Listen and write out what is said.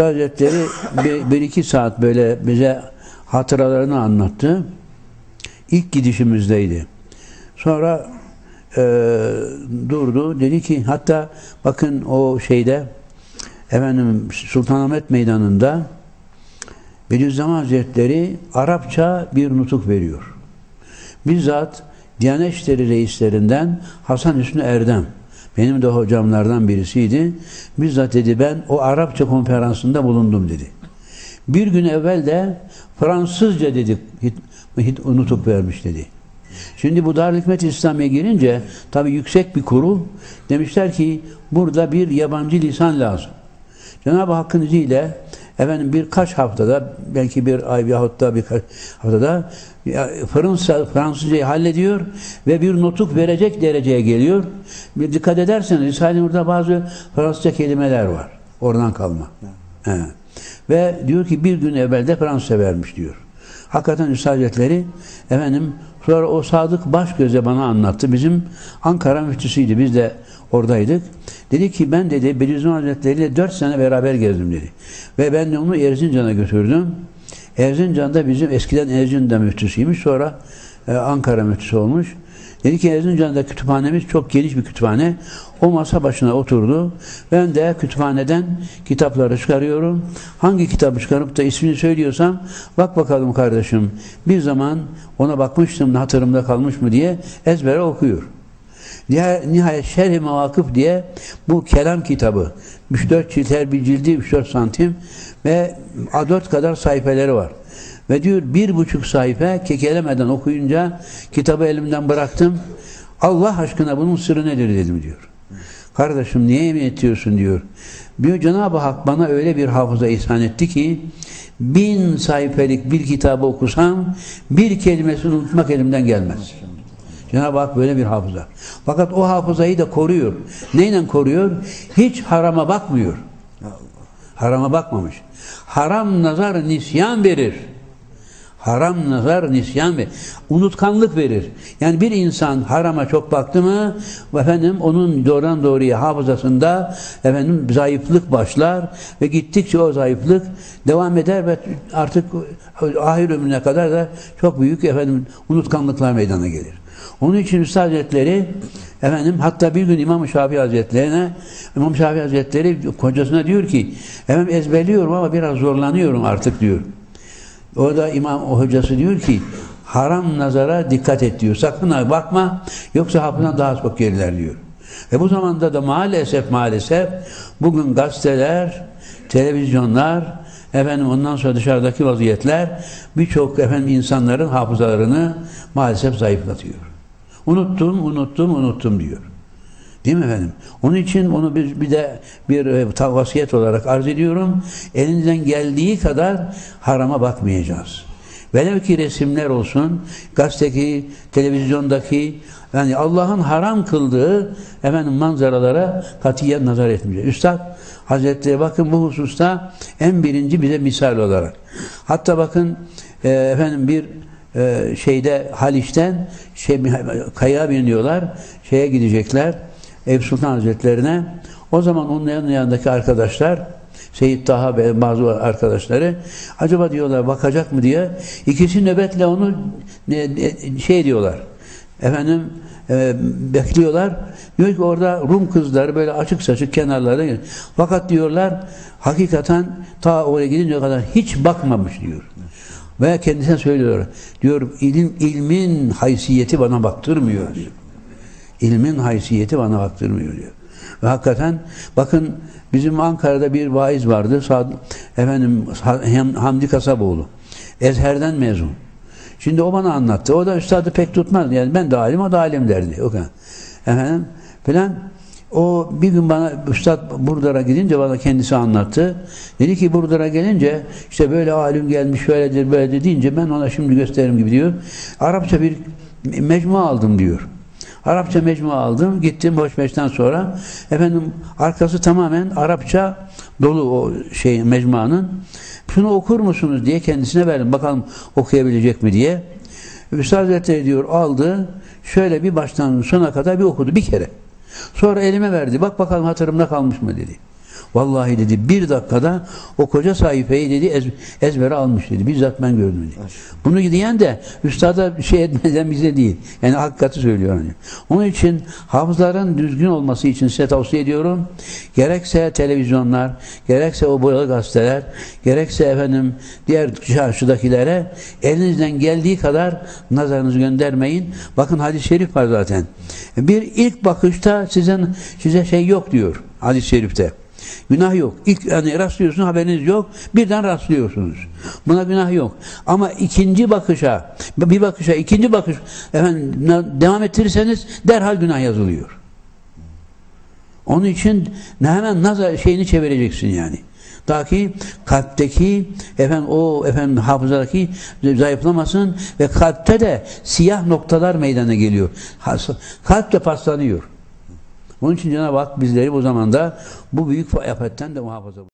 Üstad Hazretleri bir, bir iki saat böyle bize hatıralarını anlattı. İlk gidişimizdeydi. Sonra e, durdu. Dedi ki hatta bakın o şeyde efendim Sultanahmet Meydanı'nda Bediüzzaman Hazretleri Arapça bir nutuk veriyor. Bizzat Diyanet İşleri reislerinden Hasan Hüsnü Erdem benim de hocamlardan birisiydi. Bizzat dedi ben o Arapça konferansında bulundum dedi. Bir gün evvel de Fransızca dedi nutuk vermiş dedi. Şimdi bu Darül Hikmet İslamiye girince tabi yüksek bir kurul demişler ki burada bir yabancı lisan lazım. Cenab-ı Hakk'ın izniyle efendim birkaç haftada belki bir ay yahut da birkaç haftada Fransa, Fransızcayı hallediyor ve bir notuk verecek dereceye geliyor. Bir dikkat ederseniz Risale-i Nur'da bazı Fransızca kelimeler var. Oradan kalma. Evet. Ve diyor ki bir gün evvel de Fransızca vermiş diyor. Hakikaten Hazretleri efendim sonra o Sadık baş göze bana anlattı. Bizim Ankara müftüsüydü. Biz de oradaydık. Dedi ki ben dedi Bediüzzaman Hazretleri ile dört sene beraber gezdim dedi. Ve ben de onu Erzincan'a götürdüm. Erzincan'da bizim eskiden Erzincan müftüsüymüş. Sonra e, Ankara müftüsü olmuş. Dedi ki Erzincan'da kütüphanemiz çok geniş bir kütüphane. O masa başına oturdu. Ben de kütüphaneden kitapları çıkarıyorum. Hangi kitabı çıkarıp da ismini söylüyorsam bak bakalım kardeşim bir zaman ona bakmıştım hatırımda kalmış mı diye ezbere okuyor. Nihayet Şerh-i Mevakıf diye bu kelam kitabı 3-4 cilt her bir cildi 3-4 santim ve A4 kadar sayfeleri var. Ve diyor bir buçuk sayfa kekelemeden okuyunca kitabı elimden bıraktım. Allah aşkına bunun sırrı nedir dedim diyor. Kardeşim niye emin ediyorsun diyor. Diyor Cenab-ı Hak bana öyle bir hafıza ihsan etti ki bin sayfelik bir kitabı okusam bir kelimesini unutmak elimden gelmez. Cenab-ı Hak böyle bir hafıza. Fakat o hafızayı da koruyor. Neyle koruyor? Hiç harama bakmıyor. Harama bakmamış. Haram nazar nisyan verir. Haram nazar nisyan ve unutkanlık verir. Yani bir insan harama çok baktı mı efendim onun doğrudan doğruya hafızasında efendim zayıflık başlar ve gittikçe o zayıflık devam eder ve artık ahir ömrüne kadar da çok büyük efendim unutkanlıklar meydana gelir. Onun için Üstad Hazretleri efendim hatta bir gün İmam Şafii Hazretlerine İmam Şafii Hazretleri kocasına diyor ki efendim ezberliyorum ama biraz zorlanıyorum artık diyor. O da imam o hocası diyor ki haram nazara dikkat et diyor. Sakın bakma yoksa hafızan daha çok geriler diyor. Ve bu zamanda da maalesef maalesef bugün gazeteler, televizyonlar, efendim ondan sonra dışarıdaki vaziyetler birçok efendim insanların hafızalarını maalesef zayıflatıyor. Unuttum, unuttum, unuttum diyor. Değil mi efendim? Onun için onu bir, bir de bir e, vasiyet olarak arz ediyorum. Elinizden geldiği kadar harama bakmayacağız. Velev ki resimler olsun, gazeteki, televizyondaki, yani Allah'ın haram kıldığı efendim manzaralara katiyen nazar etmeyeceğiz. Üstad Hazretleri bakın bu hususta en birinci bize misal olarak. Hatta bakın e, efendim bir e, şeyde Haliç'ten şey, kaya biniyorlar, şeye gidecekler, Eyüp Sultan Hazretlerine. O zaman onun yanındaki arkadaşlar Seyyid Taha ve bazı arkadaşları acaba diyorlar bakacak mı? diye ikisi nöbetle onu şey diyorlar efendim e, bekliyorlar. Diyor ki orada Rum kızları böyle açık saçık kenarlarda fakat diyorlar hakikaten ta oraya gidince kadar hiç bakmamış diyor ve kendisine söylüyor diyor ilim, ilmin haysiyeti bana baktırmıyor diyor ilmin haysiyeti bana baktırmıyor diyor. Ve hakikaten bakın bizim Ankara'da bir vaiz vardı. Efendim Hamdi Kasaboğlu. Ezher'den mezun. Şimdi o bana anlattı. O da üstadı pek tutmaz. Yani ben de o da derdi. O kadar. Efendim filan o bir gün bana Üstad Burdur'a gidince bana kendisi anlattı. Dedi ki Burdur'a gelince işte böyle alim gelmiş şöyledir böyle deyince ben ona şimdi gösteririm gibi diyor. Arapça bir mecmu aldım diyor. Arapça mecmu aldım. Gittim Hoşbeş'ten sonra. Efendim arkası tamamen Arapça dolu o şey mecmuanın. Şunu okur musunuz diye kendisine verdim. Bakalım okuyabilecek mi diye. Üstad Hazretleri diyor aldı. Şöyle bir baştan sona kadar bir okudu. Bir kere. Sonra elime verdi. Bak bakalım hatırımda kalmış mı dedi. Vallahi dedi bir dakikada o koca sayfayı dedi ez, ezbere almış dedi. Bizzat ben gördüm dedi. Bunu diyen de üstada şey etmeden bize değil. Yani hakikati söylüyor. Hani. Onun için hafızların düzgün olması için size tavsiye ediyorum. Gerekse televizyonlar, gerekse o boyalı gazeteler, gerekse efendim diğer çarşıdakilere elinizden geldiği kadar nazarınızı göndermeyin. Bakın hadis-i şerif var zaten. Bir ilk bakışta sizin size şey yok diyor hadis-i şerifte. Günah yok. İlk yani rastlıyorsunuz haberiniz yok. Birden rastlıyorsunuz. Buna günah yok. Ama ikinci bakışa, bir bakışa, ikinci bakış efendim devam ettirirseniz derhal günah yazılıyor. Onun için hemen nazar şeyini çevireceksin yani. Ta ki kalpteki efendim o efendim hafızadaki zayıflamasın ve kalpte de siyah noktalar meydana geliyor. Kalp de paslanıyor. Onun için Cenab-ı Hak bizleri bu zamanda bu büyük afetten de muhafaza